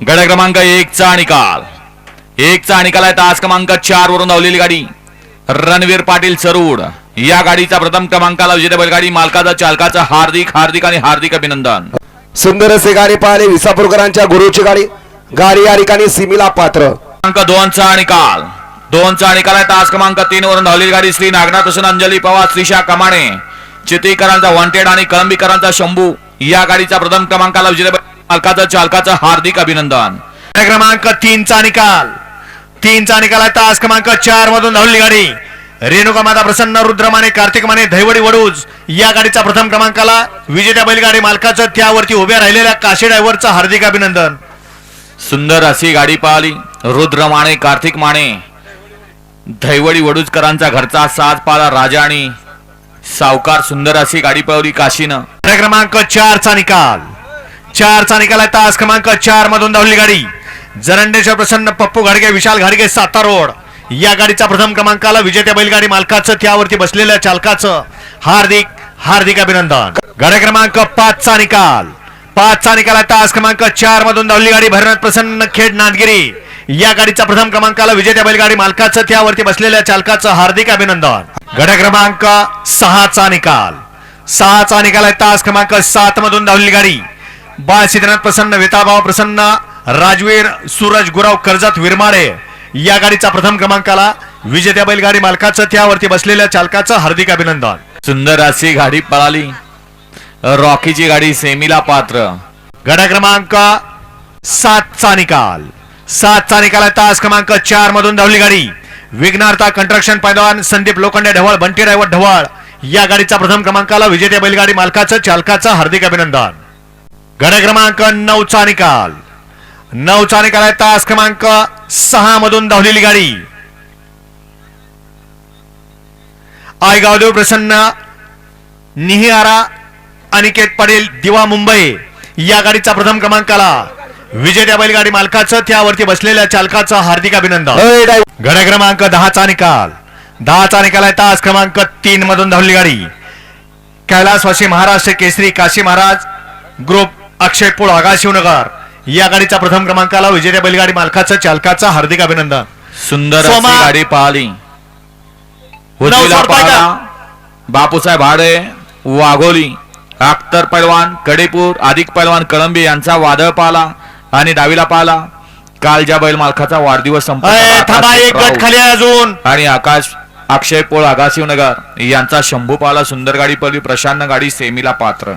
गड क्रमांक एक चा निकाल. एक चा निकाल आहे तास क्रमांक चार वरून धावलेली गाडी. रणवीर पाटील चरूड या गाडीचा प्रथम क्रमांकाला विजेता बैलगाडी मालकाचा चालकाचं हार्दिक हार्दिक आणि हार्दिक अभिनंदन. सुंदर असे गाडी पाहिले विसापूरकरांच्या गुरुची गाडी. गाडी या ठिकाणी सिमीला पात्र. क्रमांक दोन चा निकाल. दोन चा निकाल आहे तास क्रमांक तीन वरून धावलेली गाडी श्री नागनाथ कृष्ण अंजली पवार श्रीशा कमाणे. चित्रीकरांचा वॉन्टेड आणि कळंबीकरांचा शंभू. या गाडीचा प्रथम क्रमांकाला विजेता मालकाचं चालकाचं हार्दिक अभिनंदन. क्रमांक तीनचा निकाल. तीनचा निकाल आहे तास क्रमांक चार मधून धावली गाडी. रेणुका माता प्रसन्न रुद्रमाने कार्तिक माने धैवडी वडूज या गाडीचा प्रथम क्रमांकाला विजेत्या बैलगाडी मालकाचं त्यावरती उभ्या राहिलेल्या काशी ड्रायव्हरचं हार्दिक अभिनंदन. सुंदर अशी गाडी पाहिली. रुद्र माने कार्तिक माने धैवडी वडूजकरांचा घरचा साज पाला राजा आणि सावकार सुंदर अशी गाडी पळवली काशीनं. क्रमांक चारचा निकाल. चारचा निकाल आहे. तास क्रमांक चार मधून धावली गाडी. जरंडेश्वर प्रसन्न पप्पू घाडगे विशाल घाडगे सातार रोड. या गाडीचा प्रथम क्रमांकाला विजेत्या बैलगाडी मालकाचं त्यावरती बसलेल्या चालकाचं हार्दिक हार्दिक अभिनंदन. गाड्या क्रमांक पाचचा निकाल. पाचचा निकाल आहे. तास क्रमांक चार मधून धावली गाडी भैरनाथ प्रसन्न खेड नांदगिरी. या गाडीचा प्रथम क्रमांकाला विजेत्या बैलगाडी मालकाचं त्यावरती बसलेल्या चालकाचं हार्दिक अभिनंदन. गड क्रमांक सहाचा निकाल. सहाचा निकाल आहे. तास क्रमांक सात मधून धावली गाडी. बाळ सिद्धनाथ प्रसन्न वेताभाव प्रसन्न राजवीर सूरज गुराव कर्जत विरमाडे या गाडीचा प्रथम क्रमांकाला विजेत्या बैलगाडी मालकाचं त्यावरती बसलेल्या चालकाचं हार्दिक अभिनंदन. सुंदर अशी गाडी पळाली. रॉकीची गाडी सेमीला पात्र. गडा क्रमांक सातचा निकाल सातचा निकाल आहे तास क्रमांक चार मधून धावली गाडी. विघ्नार्था कंस्ट्रक्शन पैलवान संदीप लोखंडे ढवळ बंटी ड्रायव्हर ढवळ. या गाडीचा प्रथम क्रमांकाला विजेत्या बैलगाडी मालकाचं चालकाचं हार्दिक अभिनंदन. गड क्रमांक नऊचा निकाल. नऊचा निकाल आहे तास क्रमांक सहा मधून धावलेली गाडी. आयगावदेव प्रसन्न निहिआरा अनिकेत पडेल दिवा मुंबई या गाडीचा प्रथम क्रमांकाला विजेत्या बैलगाडी मालकाचं त्यावरती बसलेल्या चालकाचं हार्दिक अभिनंदन. गड क्रमांक दहाचा निकाल. दहाचा निकाल आहे तास क्रमांक तीन मधून धावली गाडी. कैलासवासी महाराष्ट्र केसरी काशी महाराज ग्रुप अक्षय पुळ आगा शिवनगर या गाडीचा प्रथम क्रमांकाला विजेत्या बैलगाडी मालकाचं चालकाचं हार्दिक अभिनंदन. सुंदर अशी. गाडी उजवीला पळाला बापूसाहेब भाडे वाघोली अख्तर पैलवान कडेपूर अधिक पैलवान कळंबी यांचा वादळ पाला आणि डावीला पाला. काल ज्या बैल मालकाचा वाढदिवस संपला अय, आकाश थांबा एक राऊत. खाली आहे अजून. आणि आकाश अक्षय पोळ आगाशिवनगर यांचा शंभू पाला सुंदर गाडी पळली प्रशांत गाडी सेमीला पात्र.